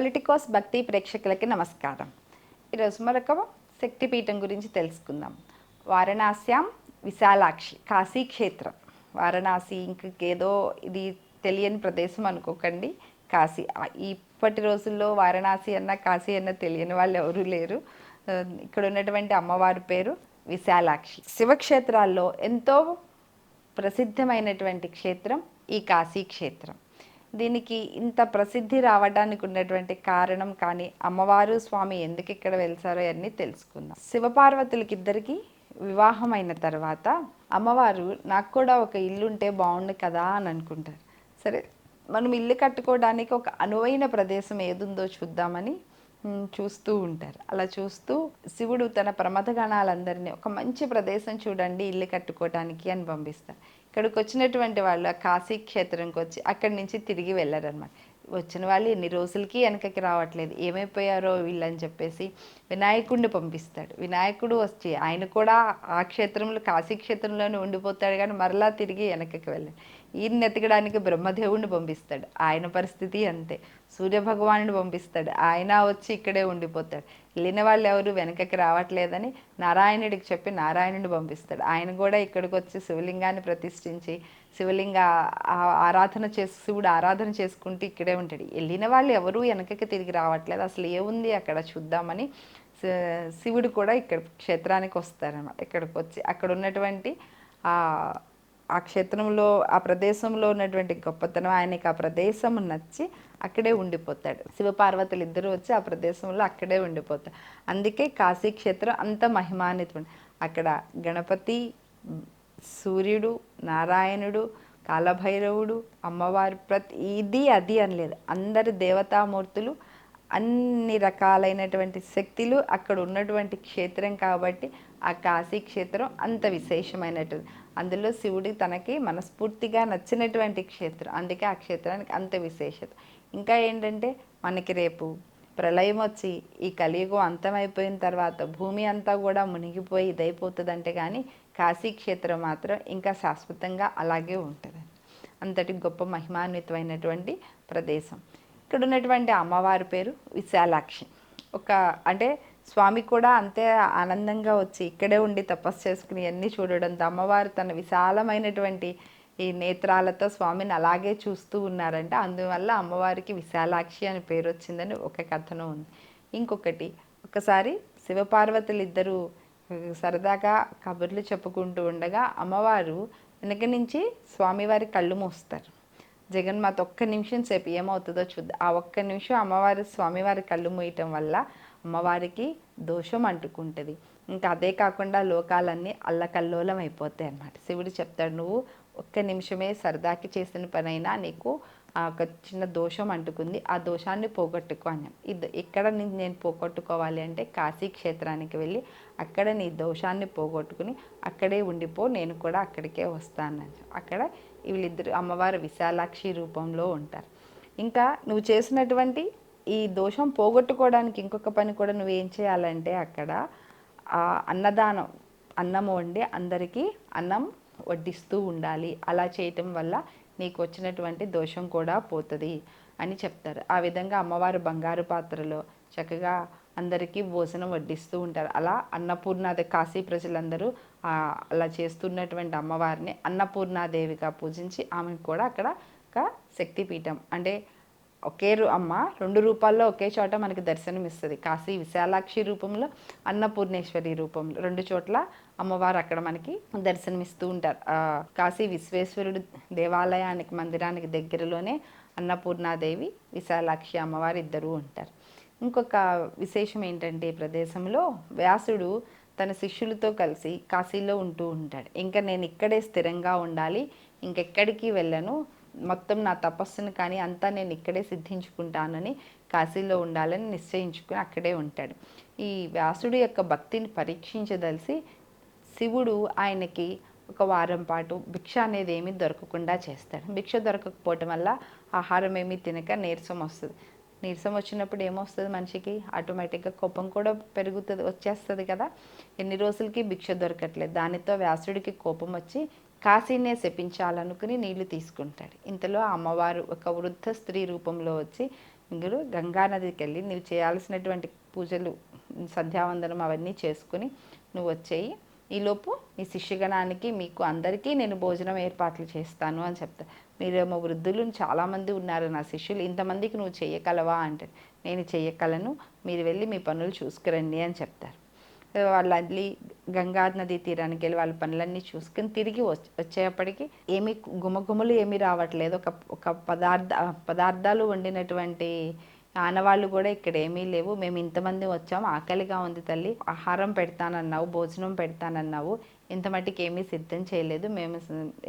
Politicos భక్తి ప్రేక్షకులకి నమస్కారం ఈరోజు మరొక శక్తిపీఠం గురించి తెలుసుకుందాం. వారణాస్యాం విశాలాక్షి కాశీ క్షేత్రం వారణాసి ఇంకేదో ఇది తెలియని ప్రదేశం అనుకోకండి. కాశీ ఇప్పటి రోజుల్లో వారణాసి అన్న కాశీ అన్న తెలియని వాళ్ళు ఎవరూ లేరు. ఇక్కడ ఉన్నటువంటి అమ్మవారి పేరు విశాలాక్షి. శివక్షేత్రాల్లో ఎంతో ప్రసిద్ధమైనటువంటి క్షేత్రం ఈ కాశీ క్షేత్రం దీనికి ఇంత ప్రసిద్ధి రావడానికి ఉన్నటువంటి కారణం కానీ అమ్మవారు స్వామి ఎందుకు ఇక్కడ వెళ్తారో అన్నీ తెలుసుకుందాం. శివపార్వతులకి ఇద్దరికి వివాహమైన తర్వాత అమ్మవారు నాకు కూడా ఒక ఇల్లు ఉంటే బాగుండు కదా అని అనుకుంటారు. సరే మనం ఇల్లు కట్టుకోవడానికి ఒక అనువైన ప్రదేశం ఏదుందో చూద్దామని చూస్తూ ఉంటారు. అలా చూస్తూ శివుడు తన ప్రమథగణాలందరినీ ఒక మంచి ప్రదేశం చూడండి ఇల్లు కట్టుకోవటానికి అని పంపిస్తారు. ఇక్కడికి వచ్చినటువంటి వాళ్ళు ఆ కాశీ క్షేత్రంకి వచ్చి అక్కడి నుంచి తిరిగి వెళ్ళారనమాట వచ్చిన వాళ్ళు ఎన్ని రోజులకి వెనకకి రావట్లేదు. ఏమైపోయారో వీళ్ళని చెప్పేసి వినాయకుడిని పంపిస్తాడు. వినాయకుడు వచ్చి ఆయన కూడా ఆ క్షేత్రంలో కాశీ క్షేత్రంలోనే ఉండిపోతాడు కానీ మరలా తిరిగి వెనకకి వెళ్ళాడు. ఈయన్ని ఎతకడానికి బ్రహ్మదేవుడిని పంపిస్తాడు. ఆయన పరిస్థితి అంతే. సూర్యభగవానుని పంపిస్తాడు. ఆయన వచ్చి ఇక్కడే ఉండిపోతాడు. వెళ్ళిన వాళ్ళు ఎవరు వెనకకి రావట్లేదని నారాయణుడికి చెప్పి నారాయణుడిని పంపిస్తాడు. ఆయన కూడా ఇక్కడికి వచ్చి శివలింగాన్ని ప్రతిష్ఠించి శివలింగ ఆరాధన చేసి శివుడు ఆరాధన చేసుకుంటూ ఇక్కడే ఉంటాడు. వెళ్ళిన వాళ్ళు ఎవరు వెనకకి తిరిగి రావట్లేదు. అసలు ఏముంది అక్కడ చూద్దామని శి- శివుడు కూడా ఇక్కడ క్షేత్రానికి వస్తారనమాట ఇక్కడికి వచ్చి అక్కడ ఉన్నటువంటి ఆ ఆ క్షేత్రంలో ఆ ప్రదేశంలో ఉన్నటువంటి గొప్పతనం ఆయనకి ఆ ప్రదేశం నచ్చి అక్కడే ఉండిపోతాడు. శివపార్వతులు ఇద్దరు వచ్చి ఆ ప్రదేశంలో అక్కడే ఉండిపోతారు. అందుకే కాశీ క్షేత్రం అంత మహిమాన్వితం అక్కడ గణపతి సూర్యుడు నారాయణుడు కాలభైరవుడు అమ్మవారి ప్రతి ఇది అది అనలేదు అందరు దేవతామూర్తులు అన్ని రకాలైనటువంటి శక్తులు అక్కడ ఉన్నటువంటి క్షేత్రం కాబట్టి ఆ కాశీ క్షేత్రం అంత విశేషమైనటువంటి అందులో శివుడి తనకి మనస్ఫూర్తిగా నచ్చినటువంటి క్షేత్రం. అందుకే ఆ క్షేత్రానికి అంత విశేషత. ఇంకా ఏంటంటే మనకి రేపు ప్రళయం వచ్చి ఈ కలియుగం అంతమైపోయిన తర్వాత భూమి అంతా కూడా మునిగిపోయి ఇదైపోతుందంటే కానీ కాశీ క్షేత్రం మాత్రం ఇంకా శాశ్వతంగా అలాగే ఉంటుంది. అంతటి గొప్ప మహిమాన్వితమైనటువంటి ప్రదేశం. ఇక్కడ ఉన్నటువంటి అమ్మవారి పేరు విశాలాక్షి. ఒక అంటే స్వామి కూడా అంతే ఆనందంగా వచ్చి ఇక్కడే ఉండి తపస్సు చేసుకుని అన్నీ చూడడంతో అమ్మవారు తన విశాలమైనటువంటి ఈ నేత్రాలతో స్వామిని అలాగే చూస్తూ ఉన్నారంటే అందువల్ల అమ్మవారికి విశాలాక్షి అని పేరు వచ్చిందని ఒక కథనం ఉంది. ఇంకొకటి ఒకసారి శివపార్వతులు ఇద్దరు సరదాగా కబుర్లు చెప్పుకుంటూ ఉండగా అమ్మవారు వెనక నుంచి స్వామివారి కళ్ళు మూస్తారు. జగన్మాత ఒక్క నిమిషం సేపు ఏమవుతుందో చూద్దాం ఆ ఒక్క నిమిషం అమ్మవారి స్వామివారి కళ్ళు మూయటం వల్ల అమ్మవారికి దోషం అంటుకుంటుంది. ఇంకా అదే కాకుండా లోకాలన్నీ అల్లకల్లోలం అయిపోతాయి అన్నమాట. శివుడు చెప్తాడు నువ్వు ఒక్క నిమిషమే సరదాకి చేసిన పనైనా నీకు ఒక చిన్న దోషం అంటుకుంది. ఆ దోషాన్ని పోగొట్టుకో అన్నాం ఇది ఎక్కడ నుంచి నేను పోగొట్టుకోవాలి అంటే కాశీ క్షేత్రానికి వెళ్ళి అక్కడ నీ దోషాన్ని పోగొట్టుకుని అక్కడే ఉండిపో నేను కూడా అక్కడికే వస్తాను అక్కడ వీళ్ళిద్దరు అమ్మవారు విశాలాక్షి రూపంలో ఉంటారు. ఇంకా నువ్వు చేసినటువంటి ఈ దోషం పోగొట్టుకోవడానికి ఇంకొక పని కూడా నువ్వు ఏం చేయాలంటే అక్కడ ఆ అన్నదానం అన్నం వండి అందరికీ అన్నం వడ్డిస్తూ ఉండాలి. అలా చేయటం వల్ల నీకు వచ్చినటువంటి దోషం కూడా పోతుంది అని చెప్తారు. ఆ విధంగా అమ్మవారు బంగారు పాత్రలో చక్కగా అందరికీ భోజనం వడ్డిస్తూ ఉంటారు. అలా అన్నపూర్ణాది కాశీ ప్రజలందరూ అలా చేస్తున్నటువంటి అమ్మవారిని అన్నపూర్ణాదేవిగా పూజించి ఆమెకు కూడా అక్కడ ఒక శక్తిపీఠం అంటే ఒకే రూ అమ్మ రెండు రూపాల్లో ఒకే చోట మనకి దర్శనం ఇస్తుంది. కాశీ విశాలాక్షి రూపంలో అన్నపూర్ణేశ్వరి రూపంలో రెండు చోట్ల అమ్మవారు అక్కడ మనకి దర్శనమిస్తూ ఉంటారు. కాశీ విశ్వేశ్వరుడు దేవాలయానికి మందిరానికి దగ్గరలోనే అన్నపూర్ణాదేవి విశాలాక్షి అమ్మవారు ఇద్దరూ ఉంటారు. ఇంకొక విశేషం ఏంటంటే ఈ ప్రదేశంలో వ్యాసుడు తన శిష్యులతో కలిసి కాశీలో ఉంటూ ఉంటాడు. ఇంకా నేను ఇక్కడే స్థిరంగా ఉండాలి ఇంకెక్కడికి వెళ్ళను మొత్తం నా తపస్సును కానీ అంతా నేను ఇక్కడే సిద్ధించుకుంటానని కాశీలో ఉండాలని నిశ్చయించుకుని అక్కడే ఉంటాడు. ఈ వ్యాసుడి యొక్క భక్తిని పరీక్షించదలిసి శివుడు ఆయనకి ఒక వారం పాటు భిక్ష అనేది ఏమీ దొరకకుండా చేస్తాడు. భిక్ష దొరకకపోవటం వల్ల ఆహారం ఏమీ తినక నీరసం వస్తుంది. నీరసం వచ్చినప్పుడు ఏమొస్తుంది మనిషికి? ఆటోమేటిక్గా కోపం కూడా పెరుగుతుంది వచ్చేస్తుంది కదా. ఎన్ని రోజులకి భిక్ష దొరకట్లేదు. దానితో వ్యాసుడికి కోపం వచ్చి కాశీనే శపించాలనుకుని నీళ్ళు తీసుకుంటాడు. ఇంతలో అమ్మవారు ఒక వృద్ధ స్త్రీ రూపంలో వచ్చి మీరు గంగానదికి వెళ్ళి నువ్వు చేయాల్సినటువంటి పూజలు సంధ్యావందనం అవన్నీ చేసుకుని నువ్వు వచ్చేయి. ఈలోపు నీ శిష్యగణానికి మీకు అందరికీ నేను భోజనం ఏర్పాట్లు చేస్తాను అని చెప్తా. మీరేమో వృద్ధులు చాలామంది ఉన్నారు నా శిష్యులు ఇంతమందికి నువ్వు చేయగలవా? అంటే నేను చేయగలను మీరు వెళ్ళి మీ పనులు చూసుకురండి అని చెప్తారు. వాళ్ళు అల్లి గంగా నది తీరానికి వెళ్ళి వాళ్ళ పనులన్నీ చూసుకుని తిరిగి వచ్చేప్పటికీ వచ్చేప్పటికి ఏమి గుమగుమలు ఏమీ రావట్లేదు. ఒక ఒక పదార్థ పదార్థాలు వండినటువంటి ఆనవాళ్ళు కూడా ఇక్కడ ఏమీ లేవు. మేము ఇంతమంది వచ్చాము ఆకలిగా ఉంది తల్లి. ఆహారం పెడతానన్నావు భోజనం పెడతానన్నావు. ఇంత మట్టికి ఏమీ సిద్ధం చేయలేదు. మేము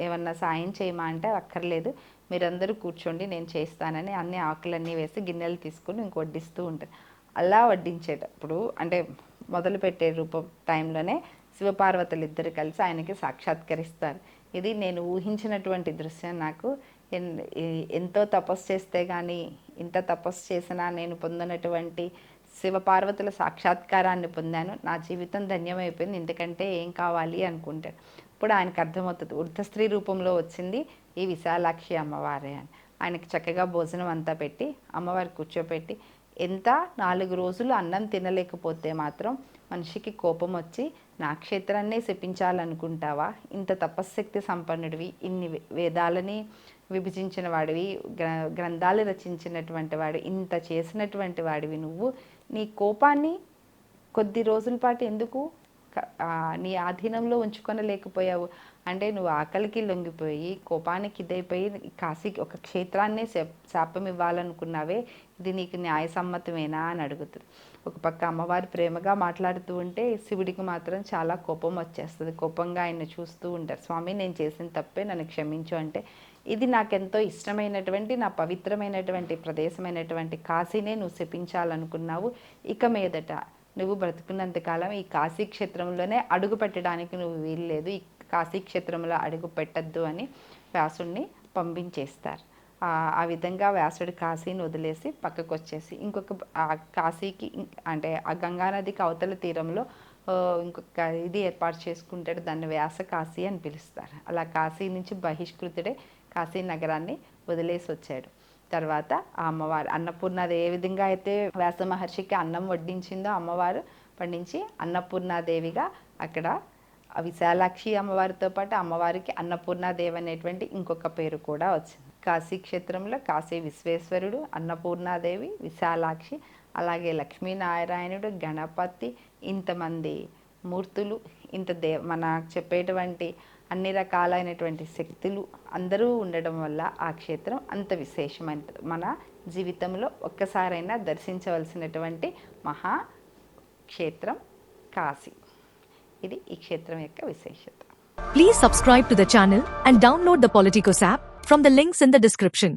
ఏమన్నా సాయం చేయమా అంటే అక్కర్లేదు. మీరందరూ కూర్చోండి నేను చేస్తానని అన్ని ఆకులన్నీ వేసి గిన్నెలు తీసుకుని ఇంక వడ్డిస్తూ ఉంటారు. అలా వడ్డించేటప్పుడు అంటే మొదలుపెట్టే రూపం టైంలోనే శివపార్వతులు ఇద్దరు కలిసి ఆయనకి సాక్షాత్కరిస్తారు. ఇది నేను ఊహించినటువంటి దృశ్యం నాకు. ఎంతో తపస్సు చేస్తే కానీ ఇంత తపస్సు చేసినా నేను పొందినటువంటి శివపార్వతుల సాక్షాత్కారాన్ని పొందాను. నా జీవితం ధన్యమైపోయింది. ఎందుకంటే ఏం కావాలి అనుకుంటాను ఇప్పుడు ఆయనకు అర్థమవుతుంది. వృద్ధ స్త్రీ రూపంలో వచ్చింది ఈ విశాలాక్షి అమ్మవారే అని. ఆయనకి చక్కగా భోజనం అంతా పెట్టి అమ్మవారి కూర్చోపెట్టి ఎంత నాలుగు రోజులు అన్నం తినలేకపోతే మాత్రం మనిషికి కోపం వచ్చి నా క్షేత్రాన్నే శపించాలనుకుంటావా? ఇంత తపశ్శక్తి సంపన్నుడివి ఇన్ని వేదాలని విభజించిన వాడివి గ్ర గ్రంథాలు రచించినటువంటి వాడు ఇంత చేసినటువంటి వాడివి నువ్వు. నీ కోపాన్ని కొద్ది రోజుల పాటు ఎందుకు నీ ఆధీనంలో ఉంచుకొనలేకపోయావు? అంటే నువ్వు ఆకలికి లొంగిపోయి కోపానికి ఇదైపోయి కాశీకి ఒక క్షేత్రాన్నే శాపం ఇవ్వాలనుకున్నావే ఇది నీకు న్యాయసమ్మతమేనా అని అడుగుతుంది. ఒక పక్క అమ్మవారు ప్రేమగా మాట్లాడుతూ ఉంటే శివుడికి మాత్రం చాలా కోపం వచ్చేస్తుంది. కోపంగా ఆయన చూస్తూ ఉంటారు. స్వామి నేను చేసిన తప్పే నన్ను క్షమించు అంటే ఇది నాకెంతో ఇష్టమైనటువంటి నా పవిత్రమైనటువంటి ప్రదేశమైనటువంటి కాశీనే నువ్వు శపించాలనుకున్నావు. ఇక మీదట నువ్వు బ్రతుకున్నంత కాలం ఈ కాశీ క్షేత్రంలోనే అడుగు పెట్టడానికి నువ్వు వీల్లేదు. కాశీక్షేత్రంలో కాశీ క్షేత్రంలో అడుగు పెట్టద్దు అని వ్యాసుడిని పంపించేస్తారు. ఆ విధంగా వ్యాసుడు కాశీని వదిలేసి పక్కకు వచ్చేసి ఇంకొక కాశీకి అంటే ఆ గంగానదికి అవతల తీరంలో ఇంకొక ఇది ఏర్పాటు చేసుకుంటాడు దాన్ని వ్యాస కాశీ అని పిలుస్తారు. అలా కాశీ నుంచి బహిష్కృతుడే కాశీ నగరాన్ని వదిలేసి వచ్చాడు. తర్వాత ఆ అమ్మవారు అన్నపూర్ణాది ఏ విధంగా అయితే వ్యాస మహర్షికి అన్నం వడ్డించిందో అమ్మవారు పండించి అన్నపూర్ణాదేవిగా అక్కడ విశాలాక్షి అమ్మవారితో పాటు అమ్మవారికి అన్నపూర్ణాదేవి అనేటువంటి ఇంకొక పేరు కూడా వచ్చింది. కాశీ క్షేత్రంలో కాశీ విశ్వేశ్వరుడు అన్నపూర్ణాదేవి విశాలాక్షి అలాగే లక్ష్మీనారాయణుడు గణపతి ఇంతమంది మూర్తులు ఇంత దే మన చెప్పేటువంటి అన్ని రకాలైనటువంటి శక్తులు అందరూ ఉండడం వల్ల ఆ క్షేత్రం అంత విశేషమైన మన జీవితంలో ఒక్కసారైనా దర్శించవలసినటువంటి మహా క్షేత్రం కాశీ. ఇది ఈ క్షేత్రం యొక్క విశేషత Please subscribe to the channel and download the Politicos app from the links in the description.